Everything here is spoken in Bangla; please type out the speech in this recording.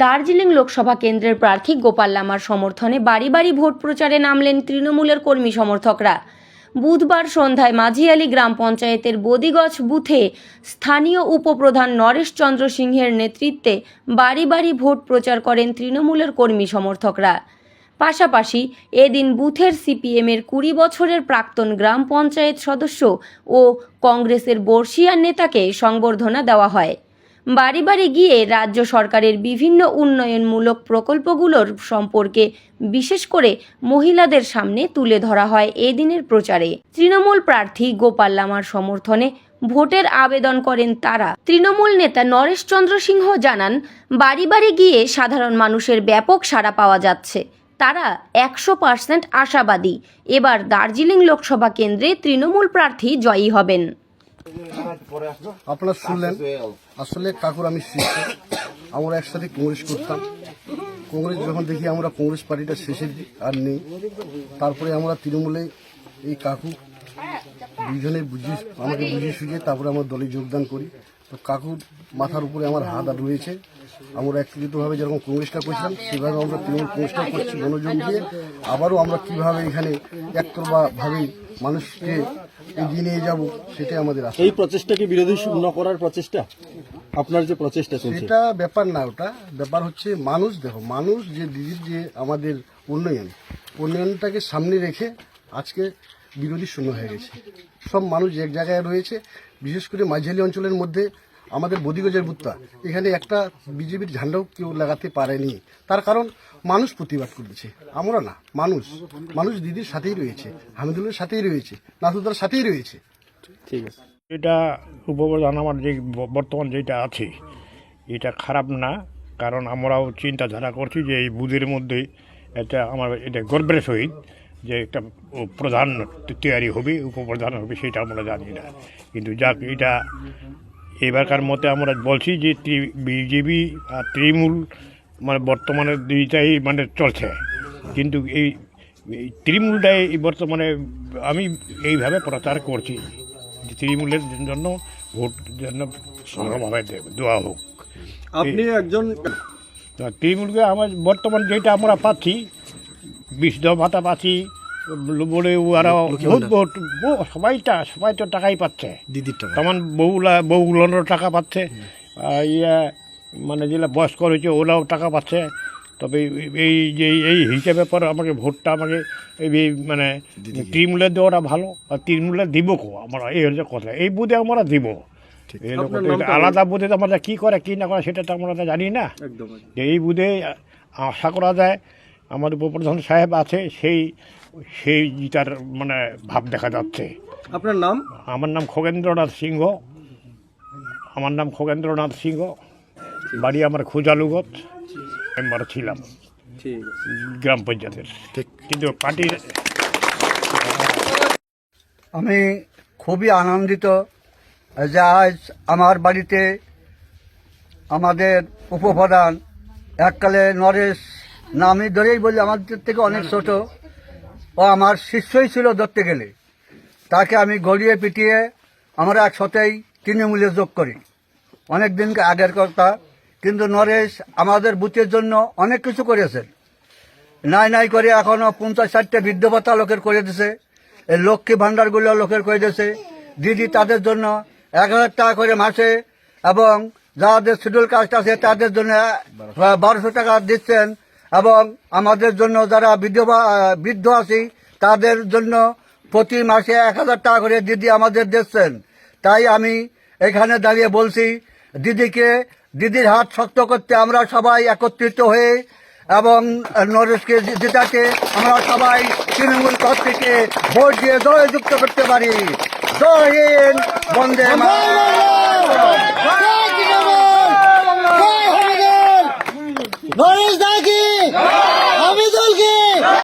দার্জিলিং লোকসভা কেন্দ্রের প্রার্থী গোপাল লামার সমর্থনে বাড়ি বাড়ি ভোট প্রচারে নামলেন তৃণমূলের কর্মী সমর্থকরা। বুধবার সন্ধ্যায় মাঝিয়ালি গ্রাম পঞ্চায়েতের বদিগছ বুথে স্থানীয় উপপ্রধান নরেশ চন্দ্র সিংহের নেতৃত্বে বাড়ি বাড়ি ভোট প্রচার করেন তৃণমূলের কর্মী সমর্থকরা। পাশাপাশি এদিন বুথের সিপিএমের কুড়ি বছরের প্রাক্তন গ্রাম পঞ্চায়েত সদস্য ও কংগ্রেসের বর্ষিয়ার নেতাকে সংবর্ধনা দেওয়া হয়। বাড়ি বাড়ি গিয়ে রাজ্য সরকারের বিভিন্ন উন্নয়নমূলক প্রকল্পগুলোর সম্পর্কে বিশেষ করে মহিলাদের সামনে তুলে ধরা হয় এদিনের প্রচারে। তৃণমূল প্রার্থী গোপাল লামার সমর্থনে ভোটের আবেদন করেন তারা। তৃণমূল নেতা নরেশ চন্দ্র সিংহ জানান, বাড়ি বাড়ি গিয়ে সাধারণ মানুষের ব্যাপক সাড়া পাওয়া যাচ্ছে। তারা একশো পার্সেন্ট আশাবাদী। এবার দার্জিলিং লোকসভা কেন্দ্রে তৃণমূল প্রার্থী জয়ী হবেন। আপনারা শুনলেন, আসলে কাকুর আমি শিষ্য। আমরা একসাথে কংগ্রেস করতাম। কংগ্রেস যখন দেখি আমরা কংগ্রেস পার্টিটা শেষের আর নেই, তারপরে আমরা তৃণমূলে এই কাকু দুইজনে বুঝিয়ে আমাকে বুঝিয়ে সুঝিয়ে তারপরে আমার দলে যোগদান করি। তো কাকুর মাথার উপরে আমার হাত আর রয়েছে। আমরা একত্রিতভাবে যেরকম কংগ্রেসটা করছিলাম, সেভাবে আমরা তৃণমূল কংগ্রেসটা করছি মনোযোগ দিয়ে। আবারও আমরা কীভাবে এখানে একতরফাভাবে মানুষকে এগিয়ে নিয়ে যাব সেটাই আমাদের আশা। এই প্রচেষ্টাকে বিরোধী শূন্য করার প্রচেষ্টা? আপনার যে প্রচেষ্টা চলছে। সেটা ব্যাপার না ওটা। ব্যাপার হচ্ছে মানুষ দেখো মানুষ যে দিদির যে আমাদের উন্নয়ন উন্নয়নটাকে সামনে রেখে আজকে বিরোধী শূন্য হয়ে গেছে। সব মানুষ এক জায়গায় রয়েছে বিশেষ করে মাঝালি অঞ্চলের মধ্যে আমাদের বদিগজের বুত্তা এখানে একটা বিজেপির ঝান্ডাও কেউ লাগাতে পারেনি। তার কারণ মানুষ প্রতিবাদ করেছে। আমরা না মানুষ। মানুষ দিদির সাথেই রয়েছে হামিদুলের সাথেই রয়েছে নাসুদার সাথেই রয়েছে। ঠিক আছে। এটা উপপ্রধান আমার যে ব- বর্তমান যেটা আছে এটা খারাপ না। কারণ আমরাও চিন্তাধারা করছি যে এই বুধের মধ্যে এটা আমার এটা গর্বের সহিত যে একটা প্রধান তৈরি হবে উপপ্রধান হবে সেটা আমরা জানি না। কিন্তু যাক এটা এবারকার মতে আমরা বলছি যে বিজেপি আর তৃণমূল মানে বর্তমানে দুইটাই মানে চলছে। কিন্তু এই তৃণমূলটাই এই বর্তমানে আমি এইভাবে প্রচার করছি যে তৃণমূলের জন্য ভোট জন্য ভাবে দেওয়া হোক। আপনি একজন তৃণমূলকে আমার বর্তমান যেটা আমরা পাচ্ছি বিশুদ্ধ ভাতা পাচ্ছি বলে ওরা বহুত বহুত বহু- সবাইটা সবাই তো টাকাই পাচ্ছে। দিদির টাকা। তেমন বহুলা বহুগুলোর টাকা পাচ্ছে। আর ইয়ে মানে যেগুলো বয়স্ক রয়েছে ওরাও টাকা পাচ্ছে। তবে এই যে এই হিসাবে পর আমাকে ভোটটা আমাকে এই মানে তৃণমূলের দেওয়াটা ভালো আর তৃণমূলের দিব কো আমরা এই হচ্ছে কথা। এই বুধে আমরা দিব। আলাদা বুধে তো আমরা কী করে কী না করে সেটা তো আমরা তো জানি না। যে এই বুধে আশা করা যায় আমাদের উপপ্রধান সাহেব আছে সেই সেই জিতার মানে ভাব দেখা যাচ্ছে। আপনার নাম? আমার নাম খগেন্দ্রনাথ সিংহ। আমার নাম খগেন্দ্রনাথ সিংহ। বাড়ি আমার খুজালুগত। মেম্বার ছিলাম। গ্রাম পঞ্চায়েতের। কিন্তু পার্টির আমি খুবই আনন্দিত যে আজ আমার বাড়িতে আমাদের উপপ্রধান এককালে নরেশ নামি ধরেই বলি আমাদের থেকে অনেক ছোট। আমার শিষ্যই ছিল ধরতে গেলে। তাকে আমি গড়িয়ে পিটিয়ে আমরা একসাথেই তৃণমূলে যোগ করি। অনেক দিন আগের কথা, কিন্তু নরেশ আমাদের বুথের জন্য অনেক কিছু করেছেন। নাই নাই করে এখনও পঞ্চাশ ষাটটা বৃদ্ধ ভাতা লোকের করে দিছে। এই লক্ষ্মী ভাণ্ডারগুলো লোকের করে দিয়েছে দিদি তাদের জন্য এক হাজার টাকা করে মাসে এবং যাদের শিডিউল কাস্ট আছে তাদের জন্য বারোশো টাকা দিচ্ছেন। এবং আমাদের জন্য যারা বিধবা বৃদ্ধ আছি তাদের জন্য প্রতি মাসে এক হাজার টাকা করে দিদি আমাদের দিচ্ছেন। তাই আমি এখানে দাঁড়িয়ে বলছি দিদিকে দিদির হাত শক্ত করতে আমরা সবাই একত্রিত হয়ে এবং নরেশকে জেতাতে আমরা সবাই তৃণমূল পদ থেকে ভোট দিয়ে জয়যুক্ত করতে পারি। জয় হিন্দ বন্দে মাতরম।